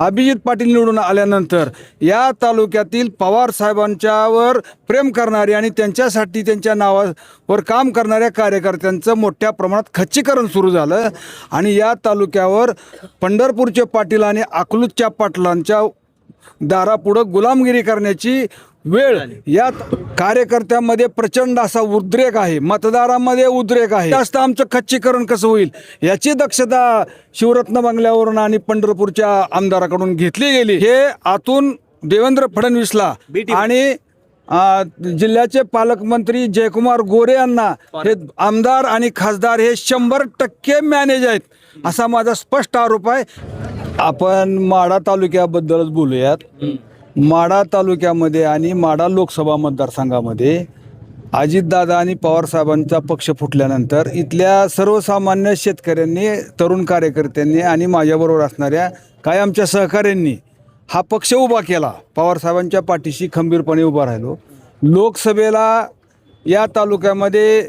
अभिजित पाटील निवडून आल्यानंतर या तालुक्यातील पवार साहेबांच्यावर प्रेम करणारे आणि त्यांच्यासाठी त्यांच्या नावावर काम करणाऱ्या कार्यकर्त्यांचं मोठ्या प्रमाणात खच्चीकरण सुरू झालं. आणि या तालुक्यावर पंढरपूरचे पाटील आणि अकलूजच्या पाटलांच्या दारापुढं गुलामगिरी करण्याची वेळ या कार्यकर्त्यांमध्ये प्रचंड असा उद्रेक आहे. मतदारांमध्ये उद्रेक आहे. जास्त आमचं खच्चीकरण कसं होईल याची दक्षता शिवरत्न बंगल्यावरून आणि पंढरपूरच्या आमदाराकडून घेतली गेली. हे आतून देवेंद्र फडणवीसला आणि जिल्ह्याचे पालकमंत्री जयकुमार गोरे यांना हे आमदार आणि खासदार हे शंभर टक्के मॅनेज आहेत असा माझा स्पष्ट आरोप आहे. आपण माडा तालुक्याबद्दलच बोलूयात. माडा तालुक्यामध्ये आणि माडा लोकसभा मतदारसंघामध्ये अजितदादा आणि पवारसाहेबांचा पक्ष फुटल्यानंतर इथल्या सर्वसामान्य शेतकऱ्यांनी तरुण कार्यकर्त्यांनी आणि माझ्याबरोबर असणाऱ्या काही आमच्या सहकाऱ्यांनी हा पक्ष उभा केला. पवारसाहेबांच्या पाठीशी खंबीरपणे उभा राहिलो. लोकसभेला या तालुक्यामध्ये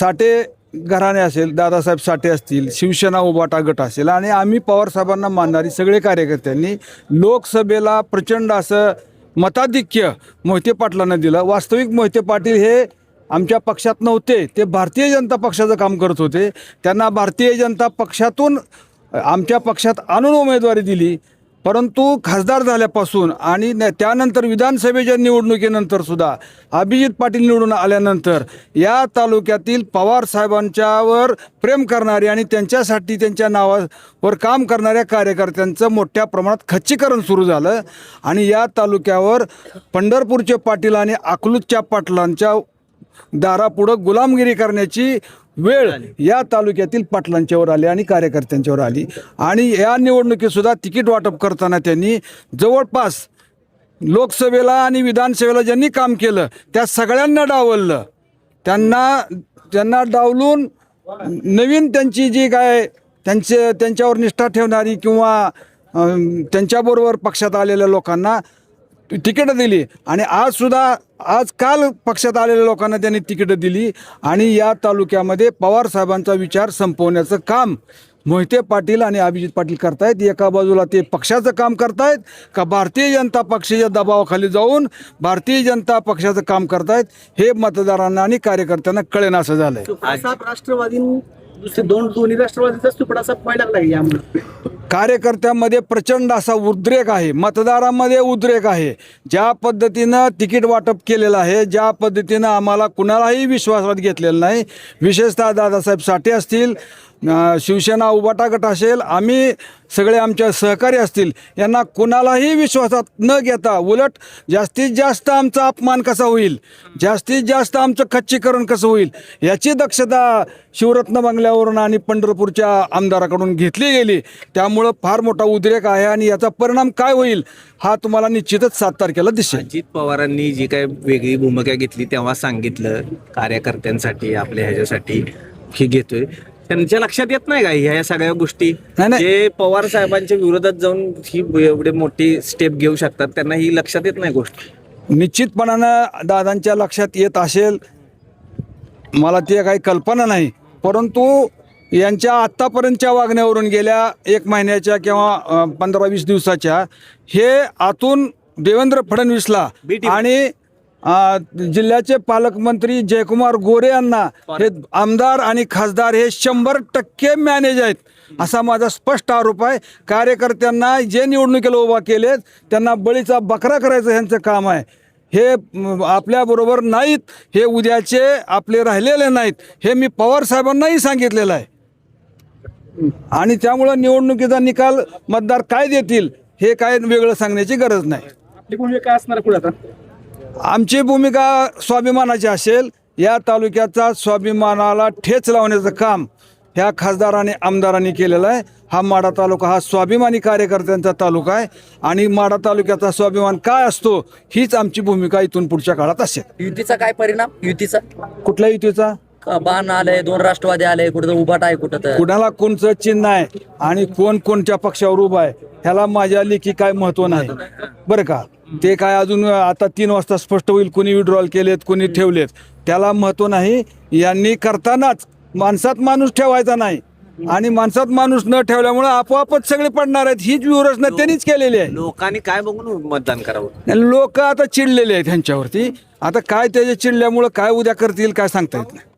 साठे घराणे असेल दादासाहेब साठे असतील शिवसेना उभाटा गट असेल आणि आम्ही पवारसाहेबांना मानणारी सगळे कार्यकर्त्यांनी लोकसभेला प्रचंड असं मताधिक्य मोहिते पाटलांना दिलं. वास्तविक मोहिते पाटील हे आमच्या पक्षात नव्हते. ते भारतीय जनता पक्षाचं काम करत होते. त्यांना भारतीय जनता पक्षातून आमच्या पक्षात आणून उमेदवारी दिली. परंतु खासदार झाल्यापासून आणि न- त्यानंतर विधानसभेच्या निवडणुकीनंतर सुद्धा अभिजित पाटील निवडून आल्यानंतर या तालुक्यातील पवार साहेबांच्यावर प्रेम करणारे आणि त्यांच्यासाठी त्यांच्या नावावर काम करणाऱ्या कार्यकर्त्यांचं मोठ्या प्रमाणात खच्चीकरण सुरू झालं. आणि या तालुक्यावर पंढरपूरचे पाटील आणि अकलूजच्या पाटलांच्या दारापुढं गुलामगिरी करण्याची वेळ या तालुक्यातील पाटलांच्यावर आली आणि कार्यकर्त्यांच्यावर आली. आणि या निवडणुकीत सुद्धा तिकीट वाटप करताना त्यांनी जवळपास लोकसभेला आणि विधानसभेला ज्यांनी काम केलं त्या सगळ्यांना डावललं. त्यांना त्यांना डावलून नवीन त्यांची जी काय त्यांचे त्यांच्यावर निष्ठा ठेवणारी किंवा त्यांच्याबरोबर पक्षात आलेल्या लोकांना तिकीटं दिली. आणि आजसुद्धा आज काल पक्षात आलेल्या लोकांना त्यांनी तिकीटं दिली. आणि या तालुक्यामध्ये पवार साहेबांचा विचार संपवण्याचं काम मोहिते पाटील आणि अभिजित पाटील करतायत. एका बाजूला ते पक्षाचं काम करतायत का भारतीय जनता पक्षाच्या दबावाखाली जाऊन भारतीय जनता पक्षाचं काम करतायत हे मतदारांना आणि कार्यकर्त्यांना कळेन असं झालंय. राष्ट्रवादी दुसरे दोन दोन्ही राष्ट्रवादीचा सुपडासाप व्हायला लागला यामुळे. कार्यकर्त्यांमध्ये प्रचंड असा उद्रेक आहे मतदारांमध्ये उद्रेक आहे. ज्या पद्धतीनं तिकीट वाटप केलेलं आहे ज्या पद्धतीनं आम्हाला कुणालाही विश्वासात घेतलेलं नाही विशेषतः दादासाहेब साठे असतील शिवसेना उबाटा गट असेल आम्ही सगळे आमच्या सहकारी असतील यांना कुणालाही विश्वासात न घेता उलट जास्तीत जास्त आमचा अपमान कसा होईल? जास्तीत जास्त आमचं खच्चीकरण कसं होईल? याची दक्षता शिवरत्न बंगल्यावरून आणि पंढरपूरच्या आमदाराकडून घेतली गेली. त्यामुळं फार मोठा उद्रेक आहे आणि याचा परिणाम काय होईल हा तुम्हाला निश्चितच सात तारखेला दिसेल. अजित पवारांनी जी काय वेगळी भूमिका घेतली तेव्हा सांगितलं कार्यकर्त्यांसाठी आपल्या ह्याच्यासाठी हे घेतोय. त्यांच्या लक्षात येत नाही का ह्या सगळ्या गोष्टी नाही, नाही. जे पवार साहेबांच्या विरोधात जाऊन ही एवढे मोठी स्टेप घेऊ शकतात त्यांना ही लक्षात येत नाही गोष्ट निश्चितपणानं दादांच्या लक्षात येत असेल मला ते काही कल्पना नाही परंतु यांच्या आत्तापर्यंतच्या वागण्यावरून गेल्या एक महिन्याच्या किंवा पंधरा वीस दिवसाच्या हे आतून देवेंद्र फडणवीसला. आणि जिल्ह्याचे पालकमंत्री जयकुमार गोरे यांना हे आमदार आणि खासदार हे शंभर टक्के मॅनेज आहेत असा माझा स्पष्ट आरोप आहे. कार्यकर्त्यांना जे निवडणुकीला उभा केलेत त्यांना बळीचा बकरा करायचं ह्यांचं काम आहे. हे आपल्याबरोबर नाहीत हे उद्याचे आपले राहिलेले नाहीत हे मी पवार साहेबांनाही सांगितलेलं आहे. आणि त्यामुळं निवडणुकीचा निकाल मतदार काय देतील हे काय वेगळं सांगण्याची गरज नाही. काय असणार पुढे आता? आमची भूमिका स्वाभिमानाची असेल या तालुक्याचा स्वाभिमानाला ठेच लावण्याचं काम ह्या खासदारांनी आमदारांनी केलेलं आहे. हा माडा तालुका हा स्वाभिमानी कार्यकर्त्यांचा तालुका आहे. आणि माडा तालुक्याचा स्वाभिमान काय असतो हीच आमची भूमिका इथून पुढच्या काळात असेल. युतीचा काय परिणाम? युतीचा? कुठल्या युतीचा? बाण आलंय दोन राष्ट्रवादी आले कुठं तर उभाट आहे कुठं तर कुणाला कोणचं चिन्ह आहे आणि कोण कोणत्या पक्षावर उभा आहे ह्याला माझ्या लेखी काय महत्त्व नाही. बरं का? ते काय अजून आता तीन वाजता स्पष्ट होईल कोणी विड्रॉल केलेत कोणी ठेवलेत. त्याला महत्त्व नाही. यांनी करतानाच माणसात माणूस ठेवायचा नाही. आणि माणसात माणूस न ठेवल्यामुळे आपोआपच सगळे पडणार आहेत. हीच व्यूहरचना त्यांनीच केलेली आहे. लोकांनी काय बघून मतदान करावं? लोक आता चिडलेले आहेत ह्यांच्यावरती. आता काय त्याच्या चिडल्यामुळं काय उद्या करतील काय सांगता येत नाही.